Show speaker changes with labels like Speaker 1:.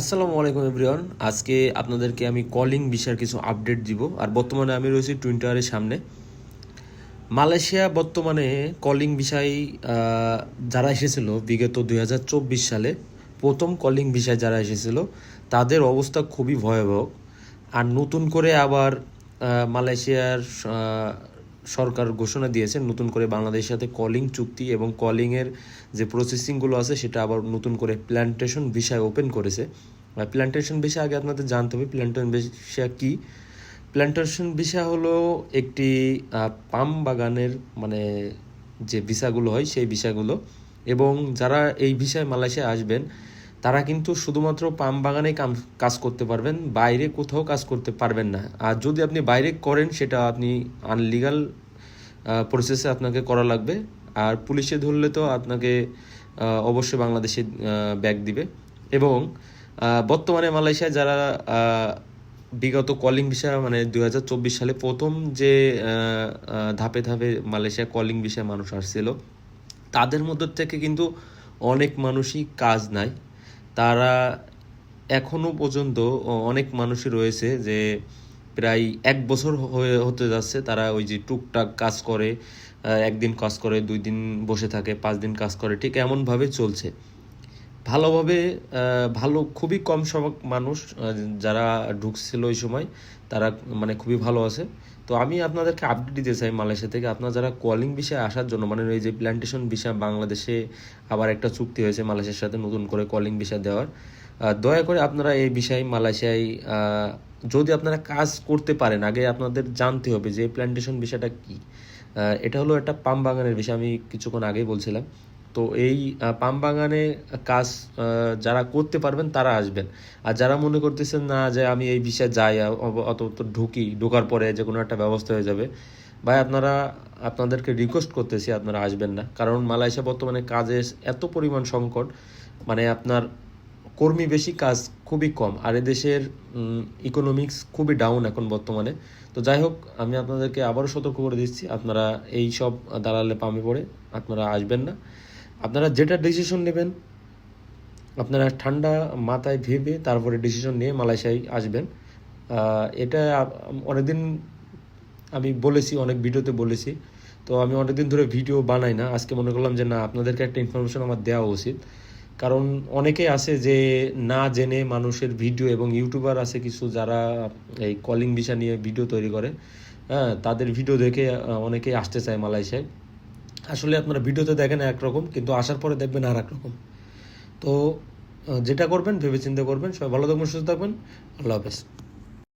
Speaker 1: আসসালামু আলাইকুম, এভরিওয়ান। আজকে আপনাদেরকে আমি কলিং বিষয়ের কিছু আপডেট দিব। আর বর্তমানে আমি রয়েছি টুইন টাওয়ারের সামনে। মালয়েশিয়া বর্তমানে কলিং বিষয় যারা এসেছিল বিগত দু হাজার চব্বিশ সালে, প্রথম কলিং বিষয় যারা এসেছিল, তাদের অবস্থা খুবই ভয়াবহ। আর নতুন করে আবার মালয়েশিয়ার সরকার ঘোষণা দিয়েছে, নতুন করে বাংলাদেশের সাথে কলিং চুক্তি এবং কলিংয়ের যে প্রসেসিংগুলো আছে, সেটা আবার নতুন করে প্ল্যান্টেশন বিষয় ওপেন করেছে। প্ল্যান্টেশন বিষয় আগে আপনাদের জানতে হবে প্ল্যান্টেশন বিষয় কী? প্ল্যান্টেশন ভিসা হলো একটি পাম বাগানের মানে যে ভিসাগুলো হয়, সেই ভিসাগুলো এবং যারা এই ভিসায় মালয়েশিয়া আসবেন তারা কিন্তু শুধুমাত্র পাম বাগানে কাজ করতে পারবেন, বাইরে কোথাও কাজ করতে পারবেন না। আর যদি আপনি বাইরে করেন, সেটা আপনি আনলিগাল প্রসেসে আপনাকে করা লাগবে। আর পুলিশে ধরলে তো আপনাকে অবশ্যই বাংলাদেশে ব্যাগ দিবে। এবং বর্তমানে মালয়েশিয়া যারা বিগত কলিং বিষয় মানে দু হাজার চব্বিশ সালে প্রথম যে ধাপে ধাপে মালয়েশিয়া কলিং বিষয়ে মানুষ আসছিল, তাদের মধ্যে থেকে কিন্তু অনেক মানুষই কাজ নাই। তারা এখনও পর্যন্ত অনেক মানুষই রয়েছে যে প্রায় এক বছর হয়ে, হতে যাচ্ছে তারা ওই যে টুকটাক কাজ করে একদিন কাজ করে, দুই দিন বসে থাকে, পাঁচ দিন কাজ করে, ঠিক এমনভাবে চলছে। ভালোভাবে ভালো, খুবই কম সংখ্যক মানুষ যারা ঢুকছিল ওই সময়, তারা মানে খুবই ভালো আছে। তো আমি আপনাদেরকে আপডেট দিতে চাই মালয়েশিয়া থেকে। আপনারা যারা কলিং বিষয়ে আসার জন্য মানে এই যে প্ল্যান্টেশন বিষয় বাংলাদেশে আবার একটা চুক্তি হয়েছে মালয়েশিয়ার সাথে নতুন করে কলিং বিষয় দেওয়ার দয়া করে আপনারা এই বিষয়ে মালয়েশিয়ায় যদি আপনারা কাজ করতে পারেন, আগে আপনাদের জানতে হবে যে প্ল্যান্টেশন বিষয়টা কি। এটা হলো একটা পাম বাগানের বিষয় আমি কিছুক্ষণ আগেই বলছিলাম। তো এই পাম বাগানে কাজ যারা করতে পারবেন তারা আসবেন। আর যারা মনে করতেছেন না যে আমি এই বিষয়ে যাই অত ঢুকি, ঢোকার পরে যে কোনো একটা ব্যবস্থা হয়ে যাবে। ভাই, আপনারা, আপনাদেরকে রিকোয়েস্ট করতেছি, আপনারা আসবেন না। কারণ মালয়েশিয়া বর্তমানে কাজের এত পরিমাণ সংকট মানে আপনার কর্মী বেশি কাজ খুবই কম। আর এদেশের ইকোনমিক্স খুবই ডাউন এখন বর্তমানে। তো যাই হোক, আমি আপনাদেরকে আবারও সতর্ক করে দিচ্ছি, আপনারা এই সব দালালে পামে পড়ে আপনারা আসবেন না। আপনারা যেটা ডিসিশন নেবেন, আপনারা ঠান্ডা মাথায় ভেবে তারপরে ডিসিশন নিয়ে মালয়েশিয়ায় আসবেন। এটা অনেকদিন আমি বলেছি, অনেক ভিডিওতে বলেছি। তো আমি অনেকদিন ধরে ভিডিও বানাই না। আজকে মনে করলাম যে না, আপনাদেরকে একটা ইনফরমেশন আমার দেওয়া উচিত। কারণ অনেকেই আছে যে না জেনে মানুষের ভিডিও এবং ইউটিউবার আছে কিছু যারা এই কলিং বিষয় নিয়ে ভিডিও তৈরি করে। হ্যাঁ তাদের ভিডিও দেখে অনেকেই আসতে চায় মালয়েশিয়ায়। আসলে আপনারা ভিডিওতে দেখেন একরকম, কিন্তু আসার পরে দেখবেন আর একরকম তো যেটা করবেন, ভেবেচিন্তে করবেন। সবাই ভালো থাকবেন, সুস্থ থাকবেন। আল্লাহ হাফেজ।